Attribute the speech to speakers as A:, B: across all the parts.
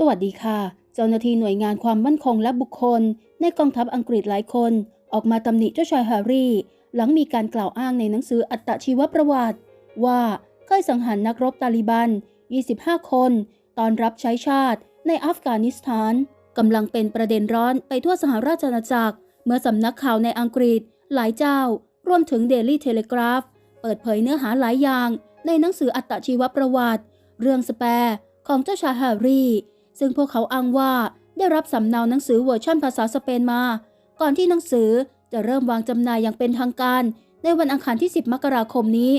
A: สวัสดีค่ะ เจ้าหน้าที่หน่วยงานความมั่นคงและบุคคล ในกองทัพอังกฤษหลายคน ออกมาตำหนิเจ้าชายแฮร์รี่ หลังมีการกล่าวอ้างในหนังสืออัตชีวประวัติ ว่าเคยสังหารนักรบตาลิบัน 25 คน ตอนรับใช้ชาติในอัฟกานิสถานกำลังเป็นประเด็นร้อนไปทั่วสหราชอาณาจักร เมื่อสำนักข่าวในอังกฤษ หลายเจ้า รวมถึงเดลี่เทเลกราฟเปิดเผยเนื้อหาหลายอย่าง ในหนังสืออัตชีวประวัติ เรื่องสแปร์ของเจ้าชายแฮร์รี่ ซึ่งพวกเขาอ้างว่าได้รับสำเนาหนังสือเวอร์ชันภาษาสเปนมา ก่อนที่หนังสือจะเริ่มวางจำหน่ายอย่างเป็นทางการ ในวันอังคารที่ 10 มกราคมนี้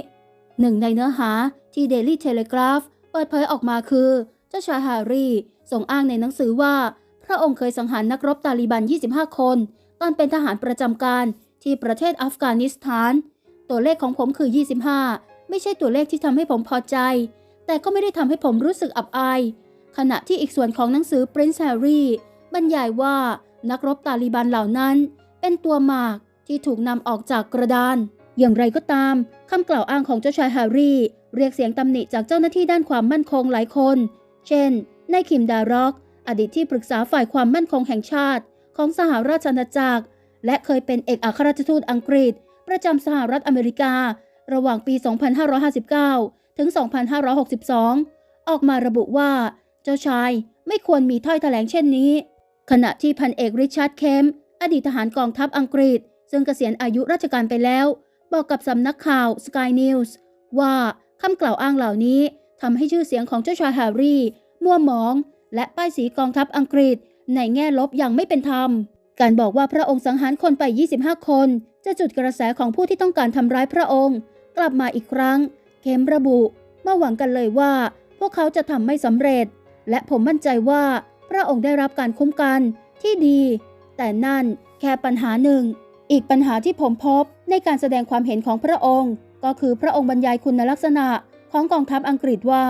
A: หนึ่งในเนื้อหาที่ Daily Telegraph เปิดเผยออกมาคือ เจ้าชายฮร์รี่ส่งอ้างในหนังสือว่า พระองค์เคยสังหารนักรบตาลิบัน 25 คน ตอนเป็นทหารประจำการที่ประเทศอัฟกานิสถาน ตัวเลขของผมคือ 25 ไม่ใช่ตัวเลขที่ทำให้ผมพอใจ แต่ก็ไม่ได้ทำให้ผมรู้สึกอับอาย ขณะที่อีกส่วนของหนังสือ Prince Harry บรรยายว่านักรบตาลิบันเหล่านั้น เป็นตัวหมากที่ถูกนำออกจากกระดาน อย่างไรก็ตามคำกล่าวอ้างของเจ้าชายแฮร์รี่ เรียกเสียงตำหนิจากเจ้าหน้าที่ด้านความมั่นคงหลายคน เช่นนายคิมดาร็อก อดีตที่ปรึกษาฝ่ายความมั่นคงแห่งชาติ ของสหราชอาณาจักร และเคยเป็นเอกอัครราชทูตอังกฤษ ประจำสหรัฐอเมริกา ระหว่างปี 2559 ถึง 2562 ออกมาระบุว่า เจ้าชายไม่ควรมีถ้อยแถลงเช่นนี้ ขณะที่พันเอกริชาร์ดเคมป์อดีตทหารกองทัพอังกฤษ ซึ่งเกษียณอายุราชการไปแล้ว บอกกับสำนักข่าว Sky News ว่าคำกล่าวอ้างเหล่านี้ทำให้ชื่อเสียงของเจ้าชายแฮร์รี่ มัวหมอง และป้ายสีกองทัพอังกฤษ ในแง่ลบอย่างไม่เป็นธรรม การบอกว่าพระองค์สังหารคนไป 25 คน จะจุดกระแสของผู้ที่ต้องการทำร้ายพระองค์ กลับมาอีกครั้ง เคมระบุมาหวังกันเลยว่า พวกเขาจะทำไม่สำเร็จ และผมมั่นใจว่าพระองค์ได้รับการคุ้มกันที่ดี แต่นั่นแค่ปัญหาหนึ่ง อีกปัญหาที่ผมพบในการแสดงความเห็นของพระองค์ ก็คือพระองค์บรรยายคุณลักษณะของกองทัพอังกฤษว่า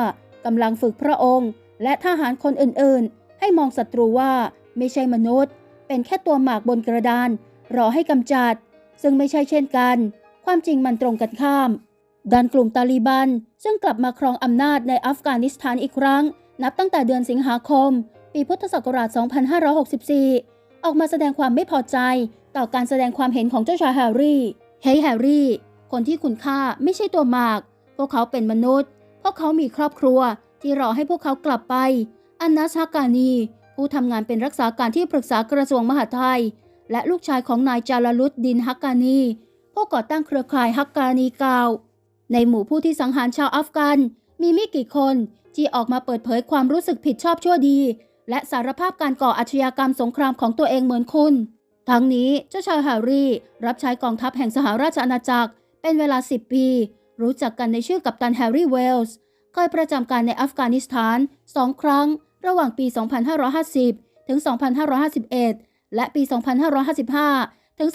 A: กำลังฝึกพระองค์ และทหารคนอื่นๆ ให้มองศัตรูว่าไม่ใช่มนุษย์ เป็นแค่ตัวหมากบนกระดาน รอให้กำจัด ซึ่งไม่ใช่เช่นกัน ความจริงมันตรงกันข้ามด้านกลุ่มตาลีบัน ซึ่งกลับมาครองอำนาจในอัฟกานิสถานอีกครั้ง นับตั้งแต่เดือนสิงหาคม ปีพุทธศักราช 2564 ออกมาแสดงความไม่พอใจต่อการแสดงความเห็นของเจ้าชายแฮร์รี่ เฮ้ยแฮร์รี่ คนที่คุณค่าไม่ใช่ตัวหมาก พวกเขาเป็นมนุษย์ พวกเขามีครอบครัวที่รอให้พวกเขากลับไป อันนาชากานี ผู้ทำงานเป็นรักษาการที่ปรึกษากระทรวงมหาดไทย และลูกชายของนายจาราลุดดินฮักกานี ผู้ก่อตั้งเครือข่ายฮักกานีกาว ในหมู่ผู้ที่สังหารชาวอัฟกัน มีไม่กี่คนที่ออกมาเปิดเผยความรู้สึกผิดชอบชั่วดี และสารภาพการก่ออาชญากรรมสงครามของตัวเองเหมือนคุณ ทั้งนี้เจ้าชายแฮร์รี่ รับใช้กองทัพแห่งสหราชอาณาจักร เป็นเวลา 10 ปี รู้จักกันในชื่อกัปตันแฮร์รี่เวลส์เคยประจำการในอัฟกานิสถานสองครั้ง ระหว่างปี 2550 ถึง 2551 และปี 2555 ถึง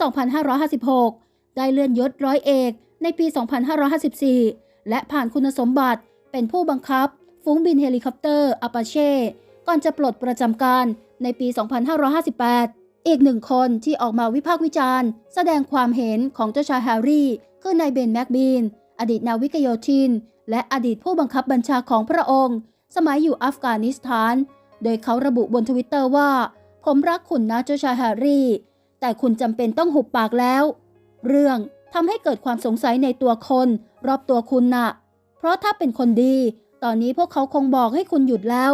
A: 2556 ได้เลื่อนยศร้อยเอกในปี 2554 และผ่านคุณสมบัติ เป็นผู้บังคับ ฝูงบินเฮลิคอปเตอร์อาปาเช่ก่อนจะปลดประจำการในปี 2558 อีกหนึ่งคนที่ออกมาวิพากษ์วิจารณ์ แสดงความเห็นของเจ้าชายแฮร์รี่ คือนายเบนแม็กบีน อดีตนาวิกโยธิน และอดีตผู้บังคับบัญชาของพระองค์ สมัยอยู่อัฟกานิสถาน โดยเขาระบุบนทวิตเตอร์ว่า ผมรักคุณนะเจ้าชายแฮร์รี่ แต่คุณจำเป็นต้องหุบปากแล้ว เรื่องทำให้เกิดความสงสัยในตัวคน รอบตัวคุณน่ะ เพราะถ้าเป็นคนดี ตอนนี้พวกเขาคงบอกให้คุณหยุดแล้ว